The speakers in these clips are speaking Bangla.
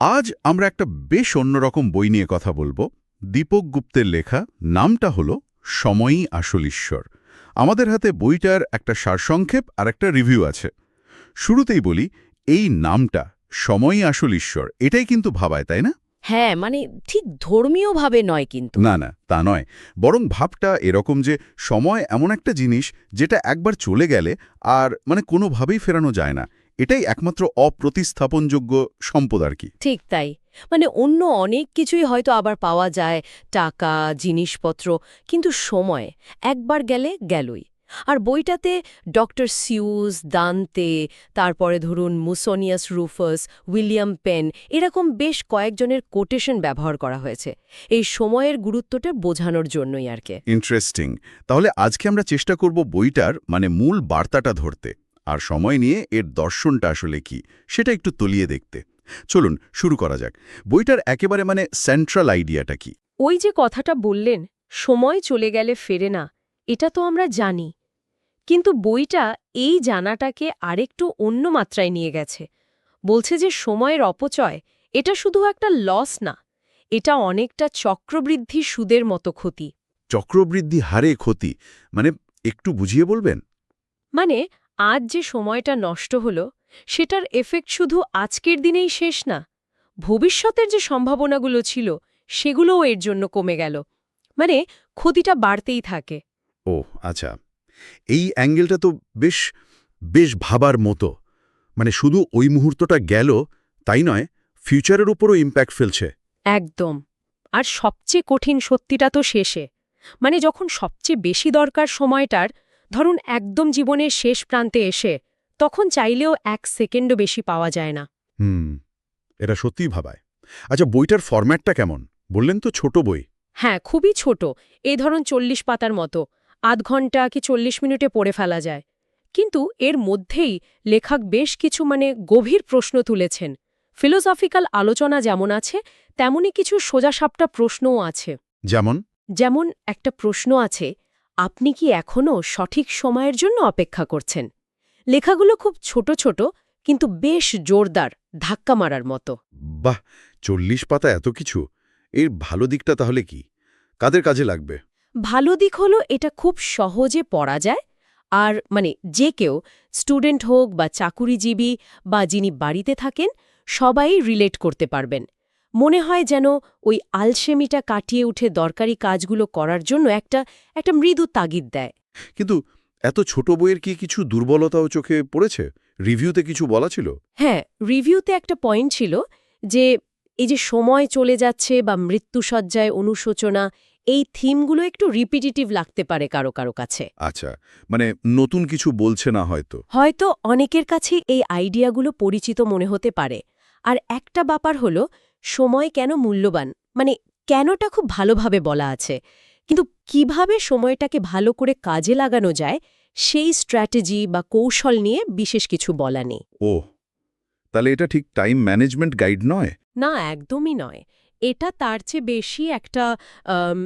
আজ আমরা একটা বেশ অন্যরকম বই নিয়ে কথা বলব। দীপক গুপ্তের লেখা নামটা হলো সময়ই আসল ঈশ্বর আমাদের হাতে বইটার একটা সারসংক্ষেপ আর একটা রিভিউ আছে। শুরুতেই বলি এই নামটা সময়ই আসল ঈশ্বর এটাই কিন্তু ভাবায় তাই না? হ্যাঁ মানে ঠিক ধর্মীয়ভাবে নয় কিন্তু। না না তা নয়। বরং ভাবটা এরকম যে সময় এমন একটা জিনিস যেটা একবার চলে গেলে আর মানে কোনোভাবেই ফেরানো যায় না। এটাই একমাত্র অপ্রতিস্থাপনযোগ্য সম্পদ আর কি। ঠিক তাই। মানে অন্য অনেক কিছুই হয়তো আবার পাওয়া যায় টাকা জিনিসপত্র কিন্তু সময় একবার গেলে গেলই। আর বইটাতে ডক্টর সিউজ দান্তে তারপরে ধরুন মুসোনিয়াস রুফাস উইলিয়াম পেন এরকম বেশ কয়েকজনের কোটেশন ব্যবহার করা হয়েছে। এই সময়ের গুরুত্বটা বোঝানোর জন্যই আর কি। ইন্টারেস্টিং। তাহলে আজকে আমরা চেষ্টা করব বইটার মানে মূল বার্তাটা ধরতে। আর সময় নিয়ে এর দর্শনটা আসলে কি সেটা একটু তলিয়ে দেখতে। চলুন শুরু করা যাক। বইটার একেবারে মানে সেন্ট্রাল আইডিয়াটা কি? ওই যে কথাটা বললেন সময় চলে গেলে ফেরে না এটা তো আমরা জানি। কিন্তু বইটা এই জানাটাকে আরেকটু অন্য মাত্রায় নিয়ে গেছে। বলছে যে সময়ের অপচয় এটা শুধু একটা লস না এটা অনেকটা চক্রবৃদ্ধি সুদের মতো ক্ষতি। চক্রবৃদ্ধি হারে ক্ষতি মানে একটু বুঝিয়ে বলবেন? মানে আজ যে সময়টা নষ্ট হলো সেটার এফেক্ট শুধু আজকের দিনেই শেষ না ভবিষ্যতের যে সম্ভাবনাগুলো ছিল সেগুলোও এর জন্য কমে গেল। মানে ক্ষতিটা বাড়তেই থাকে। ও আচ্ছা। এই অ্যাঙ্গেলটা তো বেশ বেশ ভাবার মতো। মানে শুধু ওই মুহূর্তটা গেল তাই নয় ফিউচারের উপরও ইম্প্যাক্ট ফেলছে। একদম। আর সবচেয়ে কঠিন সত্যিটা তো শেষে। মানে যখন সবচেয়ে বেশি দরকার সময়টার ধরুন একদম জীবনের শেষ প্রান্তে এসে তখন চাইলেও এক সেকেন্ডও বেশি পাওয়া যায় না। হুম এটা সত্যিই ভাবায়। আচ্ছা বইটার ফরম্যাটটা কেমন? বললেন তো ছোট বই। হ্যাঁ খুবই ছোট। এই ধরুন চল্লিশ পাতার মতো। আধ ঘণ্টা কি চল্লিশ মিনিটে পড়ে ফেলা যায়। কিন্তু এর মধ্যেই লেখক বেশ কিছু মানে গভীর প্রশ্ন তুলেছেন। ফিলোসফিক্যাল আলোচনা যেমন আছে তেমনি কিছু সোজাসাপটা প্রশ্নও আছে। যেমন? যেমন একটা প্রশ্ন আছে আপনি কি এখনও সঠিক সময়ের জন্য অপেক্ষা করছেন? লেখাগুলো খুব ছোট ছোট কিন্তু বেশ জোরদার ধাক্কা মারার মতো। বাহ! চল্লিশ পাতা এত কিছু। এর ভালো দিকটা তাহলে কি? কাদের কাজে লাগবে? ভালো দিক হলো এটা খুব সহজে পড়া যায় আর মানে যে কেউ স্টুডেন্ট হোক বা চাকুরিজীবী বা যিনি বাড়িতে থাকেন সবাই রিলেট করতে পারবেন। মনে হয় যেন ওই আলসেমিটা কাটিয়ে উঠে দরকারি কাজগুলো করার জন্য একটা একটা মৃদু তাগিদ দেয়। কিন্তু এত ছোট বইয়ের কি কিছু দুর্বলতাও চোখে পড়েছে? রিভিউতে কিছু বলা ছিল? হ্যাঁ রিভিউতে একটা পয়েন্ট ছিল যে এই যে সময় চলে যাচ্ছে বা মৃত্যুসজ্জায় অনুশোচনা এই থিমগুলো একটু রিপিটিটিভ লাগতে পারে কারও কারও কাছে। আচ্ছা মানে নতুন কিছু বলছে না হয়তো? হয়তো অনেকের কাছেই এই আইডিয়াগুলো পরিচিত মনে হতে পারে। আর একটা ব্যাপার হলো সময় কেন মূল্যবান? মানে কেনটা খুব ভালোভাবে বলা আছে? কিন্তু কীভাবে সময়টাকে ভালো করে কাজে লাগানো যায় সেই স্ট্র্যাটেজি বা কৌশল নিয়ে বিশেষ কিছু বলা নেই। ও তাহলে এটা ঠিক টাইম ম্যানেজমেন্ট গাইড নয়? না একদমই নয়। এটা তার চেয়ে বেশি একটা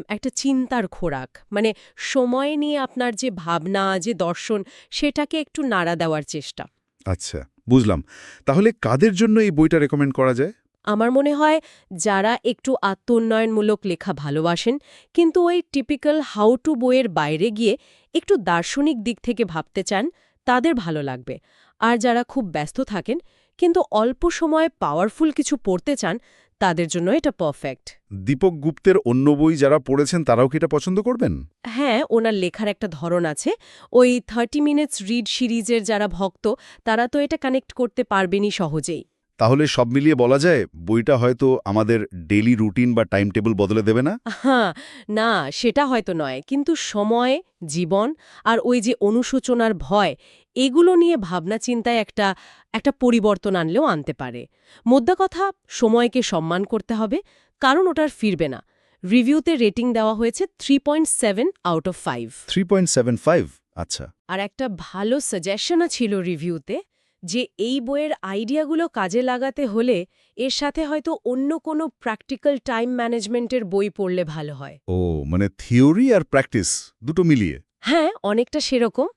একটা চিন্তার খোরাক। মানে সময় নিয়ে আপনার যে ভাবনা যে দর্শন সেটাকে একটু নাড়া দেওয়ার চেষ্টা। আচ্ছা বুঝলাম। তাহলে কাদের জন্য এই বইটা রেকমেন্ড করা যায়? আমার মনে হয় যারা একটু আত্মোন্নয়নমূলক লেখা ভালোবাসেন কিন্তু ওই টিপিক্যাল হাউ টু বইয়ের বাইরে গিয়ে একটু দার্শনিক দিক থেকে ভাবতে চান তাদের ভালো লাগবে। আর যারা খুব ব্যস্ত থাকেন কিন্তু অল্প সময়ে পাওয়ারফুল কিছু পড়তে চান তাদের জন্য এটা পারফেক্ট দীপক গুপ্তের অন্য বই যারা পড়েছেন তারাও কি এটা পছন্দ করবেন? হ্যাঁ ওনার লেখার একটা ধরন আছে। ওই থার্টি মিনিটস রিড সিরিজের যারা ভক্ত তারা তো এটা কানেক্ট করতে পারবেনই সহজেই। তাহলে সব মিলিয়ে বলা যায় বইটা হয়তো আমাদের ডেলি রুটিন বা টাইম টেবিল বদলে দেবে না? হ্যাঁ না সেটা হয়তো নয়। কিন্তু সময় জীবন আর ওই যে অনুশোচনার ভয় এগুলো নিয়ে ভাবনা চিন্তায় একটা একটা পরিবর্তন আনলেও আনতে পারে। মোদ্দা কথা সময়কে সম্মান করতে হবে কারণ ওটার ফিরবে না। রিভিউতে রেটিং দেওয়া হয়েছে three point seven out of five three point seven five আচ্ছা। আর একটা ভালো সাজেশনও ছিল রিভিউতে যে এই বইয়ের আইডিয়াগুলো কাজে লাগাতে হলে এর সাথে হয়তো অন্য কোনো প্র্যাকটিক্যাল টাইম ম্যানেজমেন্টের বই পড়লে ভালো হয়। ও মানে থিওরি আর প্র্যাকটিস দুটো মিলিয়ে? হ্যাঁ অনেকটা সেরকম।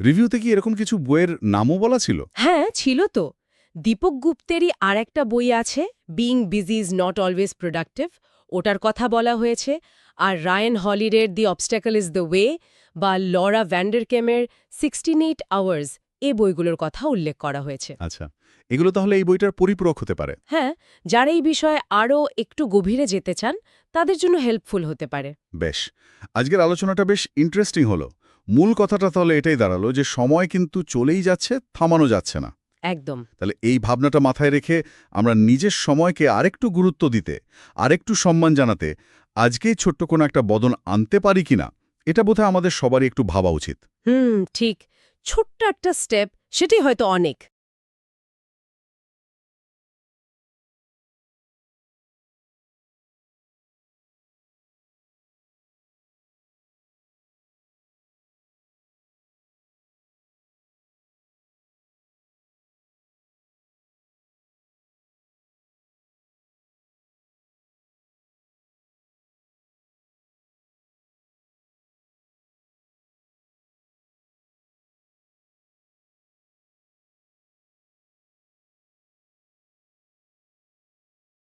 রিভিউতে কি এরকম কিছু বইয়ের নামও বলা ছিল? হ্যাঁ ছিল তো। দীপক গুপ্তেরই আর একটা বই আছে being busy is not always productive ওটার কথা বলা হয়েছে আর Ryan হলিডের the obstacle is the way বা লরা ভ্যান্ডারকেমের সিক্সটিন এইট আওয়ার্স এ বইগুলোর কথা উল্লেখ করা হয়েছে। আচ্ছা এগুলো তাহলে এই বইটার পরিপূরক হতে পারে। হ্যাঁ যারা এই বিষয়ে আরও একটু গভীরে যেতে চান তাদের জন্য হেল্পফুল হতে পারে। বেশ আজকের আলোচনাটা বেশ ইন্টারেস্টিং হলো। মূল কথাটা তাহলে এটাই দাঁড়াল যে সময় কিন্তু চলেই যাচ্ছে থামানো যাচ্ছে না। একদম। তাহলে এই ভাবনাটা মাথায় রেখে আমরা নিজের সময়কে আরেকটু গুরুত্ব দিতে আরেকটু সম্মান জানাতে আজকেই ছোট্ট কোনো একটা বদল আনতে পারি কিনা এটা বোধহয় আমাদের সবারই একটু ভাবা উচিত। হুম ঠিক। ছোট্ট একটা স্টেপ সেটি হয়তো অনেক।